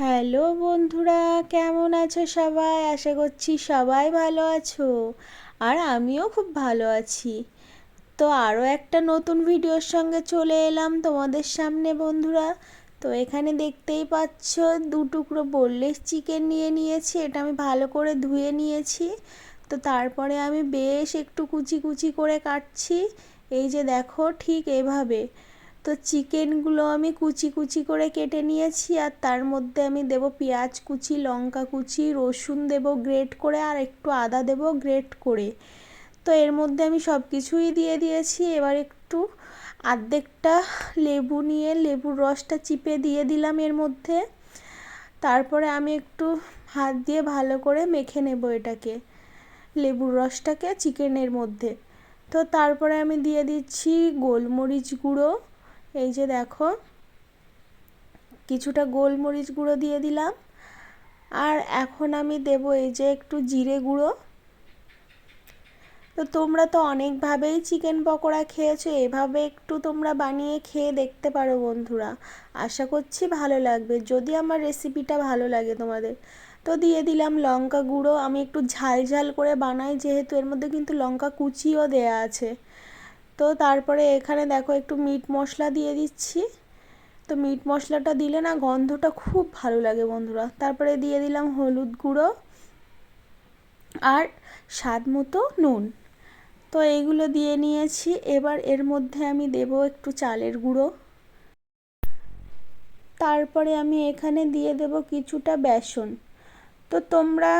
Hello বন্ধুরা, কেমন আছো সবাই? আশা করছি সবাই ভালো আছো। আর আমিও খুব ভালো আছি। তো আরও একটা নতুন ভিডিওর সঙ্গে চলে এলাম তোমাদের সামনে বন্ধুরা। তো এখানে দেখতেই পাচ্ছ, দু টুকরো বোনলেস চিকেন নিয়ে নিয়েছি, এটা আমি ভালো করে ধুয়ে নিয়েছি। তো তারপরে আমি বেশ একটু কুচি কুচি করে কাটছি। এই যে দেখো ঠিক এভাবে। তো চিকেনগুলো আমি কুচি কুচি করে কেটে নিয়েছি আর তার মধ্যে আমি দেব পেঁয়াজ কুচি, লঙ্কা কুচি, রসুন দেব গ্রেট করে আর একটু আদা দেব গ্রেট করে। তো এর মধ্যে আমি সব কিছুই দিয়ে দিয়েছি। এবার একটু আর্ধেকটা লেবু নিয়ে লেবুর রসটা চিপে দিয়ে দিলাম এর মধ্যে। তারপরে আমি একটু হাত দিয়ে ভালো করে মেখে নেব এটাকে, লেবুর রসটাকে চিকেনের মধ্যে। তো তারপরে আমি দিয়ে দিচ্ছি গোলমরিচ গুঁড়ো। এই যে দেখো, কিছুটা গোলমরিচ গুঁড়ো দিয়ে দিলাম। আর এখন আমি দেব এই যে একটু জিরে গুঁড়ো। তো তোমরা তো অনেকভাবেই চিকেন পকোড়া খেয়েছো, এভাবে একটু তোমরা বানিয়ে খেয়ে দেখতে পারো বন্ধুরা। আশা করছি ভালো লাগবে, যদি আমার রেসিপিটা ভালো লাগে তোমাদের। তো দিয়ে দিলাম লঙ্কা গুঁড়ো, আমি একটু ঝাল ঝাল করে বানাই, যেহেতু এর মধ্যে কিন্তু লঙ্কা কুচিও দেয়া আছে। তো তারপরে এখানে দেখো একটু মিট মশলা দিয়ে দিচ্ছি। তো মিট মশলাটা দিলে না গন্ধটা খুব ভালো লাগে বন্ধুরা। তারপরে দিয়ে দিলাম হলুদ গুঁড়ো আর স্বাদ মতো নুন। তো এইগুলো দিয়ে নিয়েছি। এবার এর মধ্যে আমি দেব একটু চালের গুঁড়ো। তারপরে আমি এখানে দিয়ে দেব কিছুটা বেসন। তো তোমরা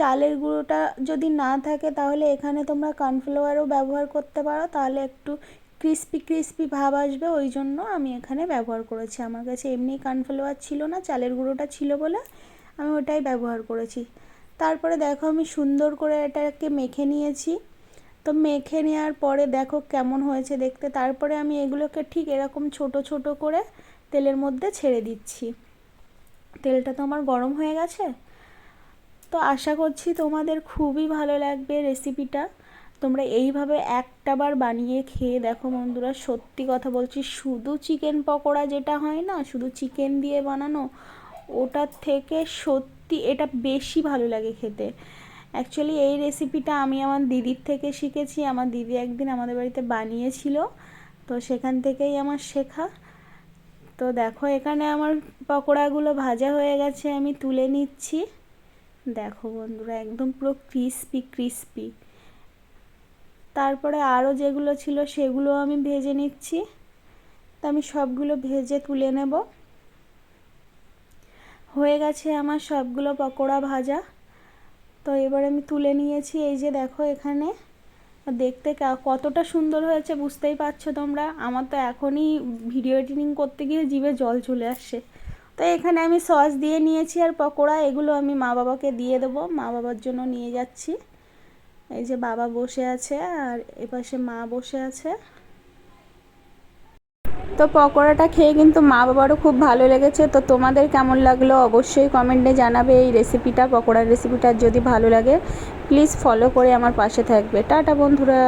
চালের গুঁড়োটা যদি না থাকে তাহলে এখানে তোমরা কর্নফ্লাওয়ারও ব্যবহার করতে পারো। তাহলে একটু ক্রিস্পি ক্রিস্পি ভাব আসবে, ওই জন্য আমি এখানে ব্যবহার করেছি। আমার কাছে এমনি কর্নফ্লাওয়ার ছিল না, চালের গুঁড়োটা ছিল বলে আমি ওটাই ব্যবহার করেছি। তারপরে দেখো আমি সুন্দর করে এটাকে মেখে নিয়েছি। তো মেখে নেওয়ার পরে দেখো কেমন হয়েছে দেখতে। তারপরে আমি এগুলোকে ঠিক এরকম ছোট ছোট করে তেলের মধ্যে ছেড়ে দিচ্ছি। তেলটা তো আমার গরম হয়ে গেছে। তো আশা করছি তোমাদের খুবই ভালো লাগবে রেসিপিটা তোমরা এইভাবে একটাবার বানিয়ে খেয়ে দেখো বন্ধুরা, সত্যি কথা বলছি, শুধু চিকেন পকোড়া যেটা হয় না, শুধু চিকেন দিয়ে বানানো, ওটার থেকে সত্যি এটা বেশি ভালো লাগে খেতে। অ্যাকচুয়ালি এই রেসিপিটা আমি আমার দিদির থেকে শিখেছি, আমার দিদি একদিন আমাদের বাড়িতে বানিয়েছিল, তো সেখান থেকেই আমার শেখা। তো দেখো এখানে আমার পকোড়াগুলো ভাজা হয়ে গেছে, আমি তুলে নিচ্ছি। দেখো বন্ধুরা, একদম পুরো ক্রিস্পি ক্রিস্পি তারপরে আরও যেগুলো ছিল সেগুলো আমি ভেজে নিচ্ছি। তো আমি সবগুলো ভেজে তুলে নেব। হয়ে গেছে আমার সবগুলো পকোড়া ভাজা। তো এবার আমি তুলে নিয়েছি এই যে দেখো এখানে। দেখতে কতটা সুন্দর হয়েছে, বুঝতেই পারছ তোমরা? আমার তো এখনই ভিডিও এডিটিং করতে গিয়ে জিভে জল চলে আসছে তো এখানে আমি সস দিয়ে নিয়েছি আর পকোড়া, এগুলো আমি মা বাবাকে দিয়ে দেবো। মা বাবার জন্য নিয়ে যাচ্ছি। এই যে বাবা বসে আছে আর এপাশে মা বসে আছে। তো পকোড়াটা খেয়ে কিন্তু মা বাবারও খুব ভালো লেগেছে। তো তোমাদের কেমন লাগল অবশ্যই কমেন্টে জানাবে এই রেসিপিটা পকোড়ার রেসিপিটা যদি ভালো লাগে প্লিজ ফলো করে আমার পাশে থাকবে। টাটা বন্ধুরা!